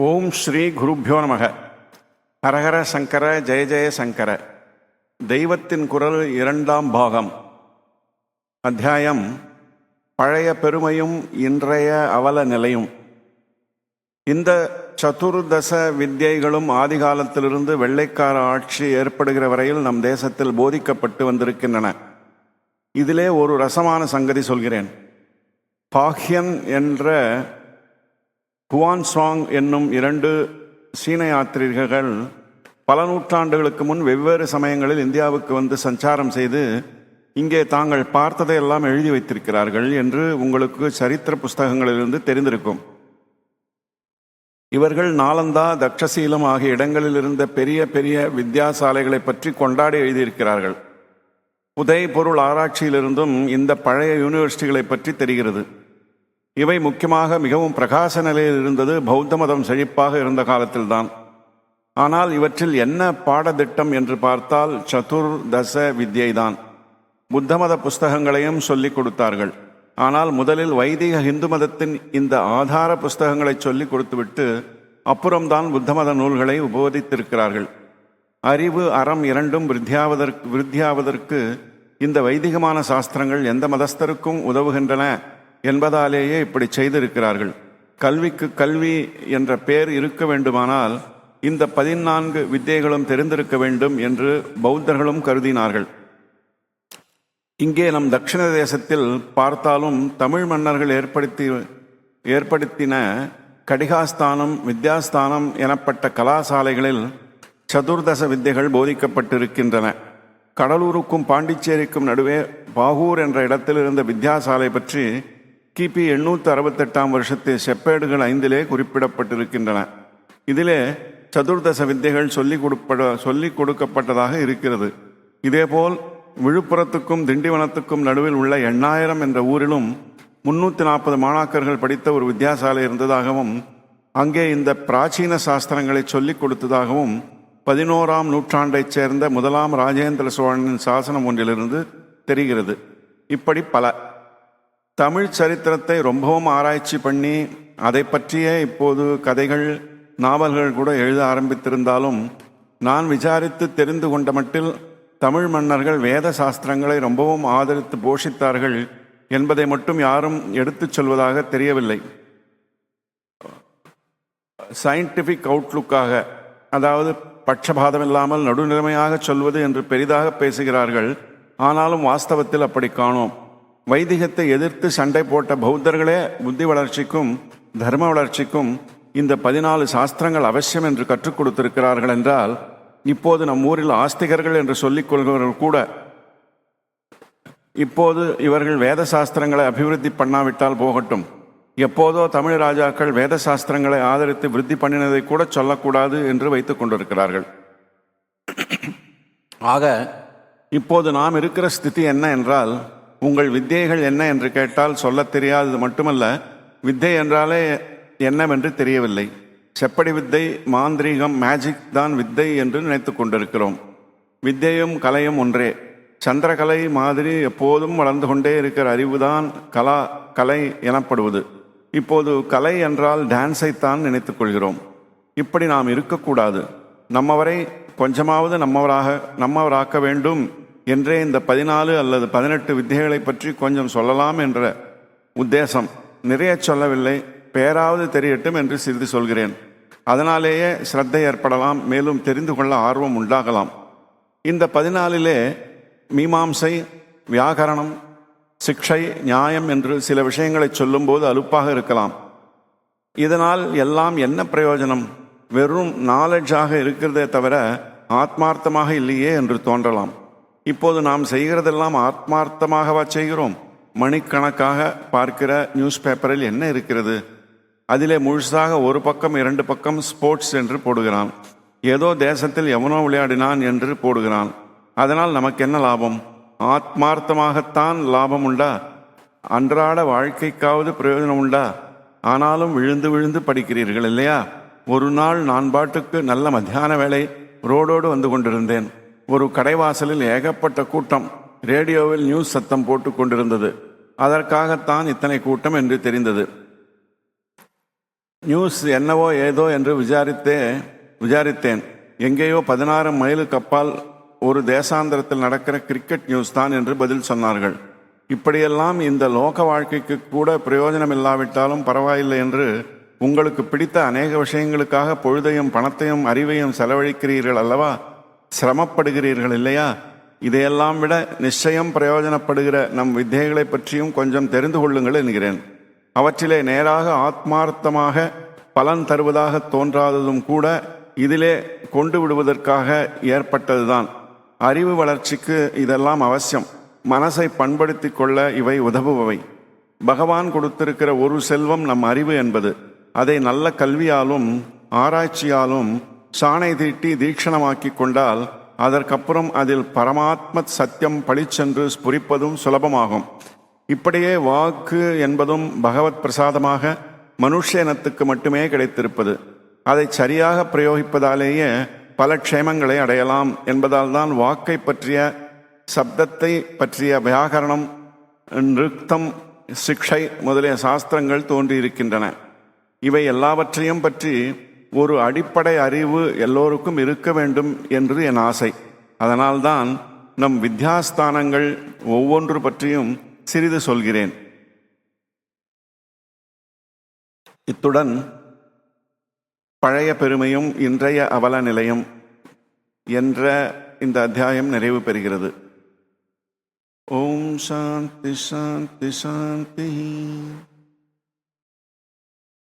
ஓம் ஸ்ரீ குருப்பியோ நமக. ஹரஹர சங்கர ஜெய ஜெய சங்கர. தெய்வத்தின் குரல் இரண்டாம் பாகம். அத்தியாயம் பழைய பெருமையும் இன்றைய அவல நிலையும். இந்த சதுர்தச வித்யைகளும் ஆதிகாலத்திலிருந்து வெள்ளைக்கார ஆட்சி ஏற்படுகிற வரையில் நம் தேசத்தில் போதிக்கப்பட்டு வந்திருக்கின்றன. இதிலே ஒரு ரசமான சங்கதி சொல்கிறேன். பாஹ்யன் என்ற குவான் சாங் என்னும் இரண்டு சீன யாத்திரிகர்கள் பல நூற்றாண்டுகளுக்கு முன் வெவ்வேறு சமயங்களில் இந்தியாவுக்கு வந்து சஞ்சாரம் செய்து இங்கே தாங்கள் பார்த்ததை எல்லாம் எழுதி வைத்திருக்கிறார்கள் என்று உங்களுக்கு சரித்திர புஸ்தகங்களிலிருந்து தெரிந்திருக்கும். இவர்கள் நாலந்தா தக்ஷசீலம் ஆகிய இடங்களில் இருந்த பெரிய பெரிய வித்யாசாலைகளை பற்றி கொண்டாடி எழுதியிருக்கிறார்கள். புதை பொருள் ஆராய்ச்சியிலிருந்தும் இந்த பழைய யூனிவர்சிட்டிகளை பற்றி தெரிகிறது. இவை முக்கியமாக மிகவும் பிரகாச நிலையில் இருந்தது பௌத்த மதம் செழிப்பாக இருந்த காலத்தில்தான். ஆனால் இவற்றில் என்ன பாடத்திட்டம் என்று பார்த்தால் சதுர் தச வித்யை தான் புத்த மத புஸ்தகங்களையும் சொல்லிக் கொடுத்தார்கள். ஆனால் முதலில் வைதிக இந்து மதத்தின் இந்த ஆதார புஸ்தகங்களை சொல்லிக் கொடுத்துவிட்டு அப்புறம்தான் புத்த மத நூல்களை உபோதித்திருக்கிறார்கள். அறிவு அறம் இரண்டும் விருத்தியாவதற்கு விருத்தியாவதற்கு இந்த வைதிகமான சாஸ்திரங்கள் எந்த மதஸ்தருக்கும் உதவுகின்றன என்பதாலேயே இப்படி செய்திருக்கிறார்கள். கல்விக்கு கல்வி என்ற பெயர் இருக்க வேண்டுமானால் இந்த பதினான்கு வித்தைகளும் தெரிந்திருக்க வேண்டும் என்று பௌத்தர்களும் கருதினார்கள். இங்கே நம் தட்சிண தேசத்தில் பார்த்தாலும் தமிழ் மன்னர்கள் ஏற்படுத்தி ஏற்படுத்தின கடிகாஸ்தானம் வித்யாஸ்தானம் எனப்பட்ட கலாசாலைகளில் சதுர்தச வித்தைகள் போதிக்கப்பட்டிருக்கின்றன. கடலூருக்கும் பாண்டிச்சேரிக்கும் நடுவே பாகூர் என்ற இடத்தில் இருந்த வித்யாசாலை பற்றி கிபி எண்ணூற்று அறுபத்தெட்டாம் வருஷத்து செப்பேடுகள் ஐந்திலே குறிப்பிடப்பட்டிருக்கின்றன. இதிலே சதுர்தச வித்தைகள் சொல்லிக் கொடுப்பட சொல்லிக் கொடுக்கப்பட்டதாக இருக்கிறது. இதேபோல் விழுப்புரத்துக்கும் திண்டிவனத்துக்கும் நடுவில் உள்ள எண்ணாயிரம் என்ற ஊரிலும் முன்னூற்றி நாற்பது மாணாக்கர்கள் படித்த ஒரு வித்தியாசாலை இருந்ததாகவும் அங்கே இந்த பிராச்சீன சாஸ்திரங்களை சொல்லிக் கொடுத்ததாகவும் பதினோராம் நூற்றாண்டைச் சேர்ந்த முதலாம் ராஜேந்திர சோழனின் சாசனம் ஒன்றிலிருந்து தெரிகிறது. இப்படி பல. தமிழ் சரித்திரத்தை ரொம்பவும் ஆராய்ச்சி பண்ணி அதை பற்றியே இப்போது கதைகள் நாவல்கள் கூட எழுத ஆரம்பித்திருந்தாலும் நான் விசாரித்து தெரிந்து கொண்ட மட்டில் தமிழ் மன்னர்கள் வேத சாஸ்திரங்களை ரொம்பவும் ஆதரித்து போஷித்தார்கள் என்பதை மட்டும் யாரும் எடுத்துச் சொல்வதாக தெரியவில்லை. சயின்டிஃபிக் அவுட்லுக்காக அதாவது பட்சபாதம் இல்லாமல் நடுநிலைமையாக சொல்வது என்று பெரிதாக பேசுகிறார்கள் ஆனாலும் வாஸ்தவத்தில் அப்படி காணோம். வைதிகத்தை எதிர்த்து சண்டை போட்ட பௌத்தர்களே புத்தி வளர்ச்சிக்கும் தர்ம வளர்ச்சிக்கும் இந்த பதினாலு சாஸ்திரங்கள் அவசியம் என்று கற்றுக் கொடுத்திருக்கிறார்கள் என்றால் இப்போது நம் ஊரில் ஆஸ்திகர்கள் என்று சொல்லிக் கொள்கிறவர்கள் கூட இப்போது இவர்கள் வேத சாஸ்திரங்களை அபிவிருத்தி பண்ணாவிட்டால் போகட்டும். எப்போதோ தமிழ் ராஜாக்கள் வேத சாஸ்திரங்களை ஆதரித்து விருத்தி பண்ணினதை கூட சொல்லக்கூடாது என்று வைத்துக் கொண்டிருக்கிறார்கள். ஆக இப்போது நாம் இருக்கிற ஸ்திதி என்ன என்றால் உங்கள் வித்தியைகள் என்ன என்று கேட்டால் சொல்லத் தெரியாதது மட்டுமல்ல வித்தை என்றாலே என்னவென்று தெரியவில்லை. செப்படி வித்தை மாந்திரீகம் மேஜிக் தான் வித்தை என்று நினைத்து கொண்டிருக்கிறோம். வித்தையும் கலையும் ஒன்றே. சந்திரகலை மாதிரி எப்போதும் வளர்ந்து கொண்டே இருக்கிற அறிவுதான் கலா கலை எனப்படுவது. இப்போது கலை என்றால் டான்ஸைத்தான் நினைத்து கொள்கிறோம். இப்படி நாம் இருக்கக்கூடாது. நம்மவரை கொஞ்சமாவது நம்மவராக நம்மவராக்க வேண்டும். என்றே இந்த பதினாலு அல்லது பதினெட்டு வித்தைகளை பற்றி கொஞ்சம் சொல்லலாம் என்ற உத்தேசம் நிறைய சொல்லவில்லை. பேராவது தெரியட்டும் என்று சிறிது சொல்கிறேன். அதனாலேயே ஸ்ரத்தை ஏற்படலாம் மேலும் தெரிந்து கொள்ள ஆர்வம் உண்டாகலாம். இந்த பதினாலிலே மீமாம்சை வியாகரணம் சிக்ஷை நியாயம் என்று சில விஷயங்களை சொல்லும்போது அலுப்பாக இருக்கலாம். இதனால் எல்லாம் என்ன பிரயோஜனம்? வெறும் நாலெட்ஜாக இருக்கிறதே தவிர ஆத்மார்த்தமாக இல்லையே என்று தோன்றலாம். இப்போது நாம் செய்கிறதெல்லாம் ஆத்மார்த்தமாகவா செய்கிறோம். மணிக்கணக்காக பார்க்கிற நியூஸ் பேப்பரில் என்ன இருக்கிறது? அதிலே முழுசாக ஒரு பக்கம் இரண்டு பக்கம் ஸ்போர்ட்ஸ் என்று போடுகிறான். ஏதோ தேசத்தில் எவனோ விளையாடினான் என்று போடுகிறான். அதனால் நமக்கு என்ன லாபம்? ஆத்மார்த்தமாகத்தான் லாபம் உண்டா? அன்றாட வாழ்க்கைக்காவது பிரயோஜனம் உண்டா? ஆனாலும் விழுந்து விழுந்து படிக்கிறீர்கள் இல்லையா? ஒரு நாள் நான் பாட்டுக்கு நல்ல மத்தியான வேலை ரோடோடு வந்து கொண்டிருந்தேன். ஒரு கடைவாசலில் ஏகப்பட்ட கூட்டம் ரேடியோவில் நியூஸ் சத்தம் போட்டு கொண்டிருந்தது. அதற்காகத்தான் இத்தனை கூட்டம் என்று தெரிந்தது. நியூஸ் என்னவோ ஏதோ என்று விசாரித்தே விசாரித்தேன். எங்கேயோ பதினாறு மைலுக்கு அப்பால் ஒரு தேசாந்திரத்தில் நடக்கிற கிரிக்கெட் நியூஸ் தான் என்று பதில் சொன்னார்கள். இப்படியெல்லாம் இந்த லோக வாழ்க்கைக்கு கூட பிரயோஜனம் இல்லாவிட்டாலும் பரவாயில்லை என்று உங்களுக்கு பிடித்த அநேக விஷயங்களுக்காக பொழுதையும் பணத்தையும் அறிவையும் செலவழிக்கிறீர்கள் அல்லவா? சிரமப்படுகிறீர்கள் இல்லையா? இதையெல்லாம் விட நிச்சயம் பிரயோஜனப்படுகிற நம் வித்தைகளை பற்றியும் கொஞ்சம் தெரிந்து கொள்ளுங்கள் என்கிறேன். அவற்றிலே நேராக ஆத்மார்த்தமாக பலன் தருவதாக தோன்றாததும் கூட இதிலே கொண்டு விடுவதற்காக ஏற்பட்டதுதான். அறிவு வளர்ச்சிக்கு இதெல்லாம் அவசியம். மனசை பண்படுத்தி கொள்ள இவை உதவுபவை. பகவான் கொடுத்திருக்கிற ஒரு செல்வம் நம் அறிவு என்பது. அதை நல்ல கல்வியாலும் ஆராய்ச்சியாலும் சாணை தீட்டி தீக்ஷணமாக்கி கொண்டால் அதற்கப்புறம் அதில் பரமாத்ம சத்தியம் பழிச்சென்று ஸ்புரிப்பதும் சுலபமாகும். இப்படியே வாக்கு என்பதும் பகவத் பிரசாதமாக மனுஷனத்துக்கு மட்டுமே கிடைத்திருப்பது. அதை சரியாக பிரயோகிப்பதாலேயே பல க்ஷேமங்களை அடையலாம் என்பதால் தான் வாக்கை பற்றிய சப்தத்தை பற்றிய வியாகரணம் நிறுத்தம் சிக்ஷை முதலிய சாஸ்திரங்கள் தோன்றியிருக்கின்றன. இவை எல்லாவற்றையும் பற்றி ஒரு அடிப்படை அறிவு எல்லோருக்கும் இருக்க வேண்டும் என்று என் ஆசை. அதனால்தான் நம் வித்யாஸ்தானங்கள் ஒவ்வொன்று பற்றியும் சிறிது சொல்கிறேன். இத்துடன் பழைய பெருமையும் இன்றைய அவல நிலையம் என்ற இந்த அத்தியாயம் நிறைவு பெறுகிறது. ஓம் சாந்தி சாந்தி சாந்தி.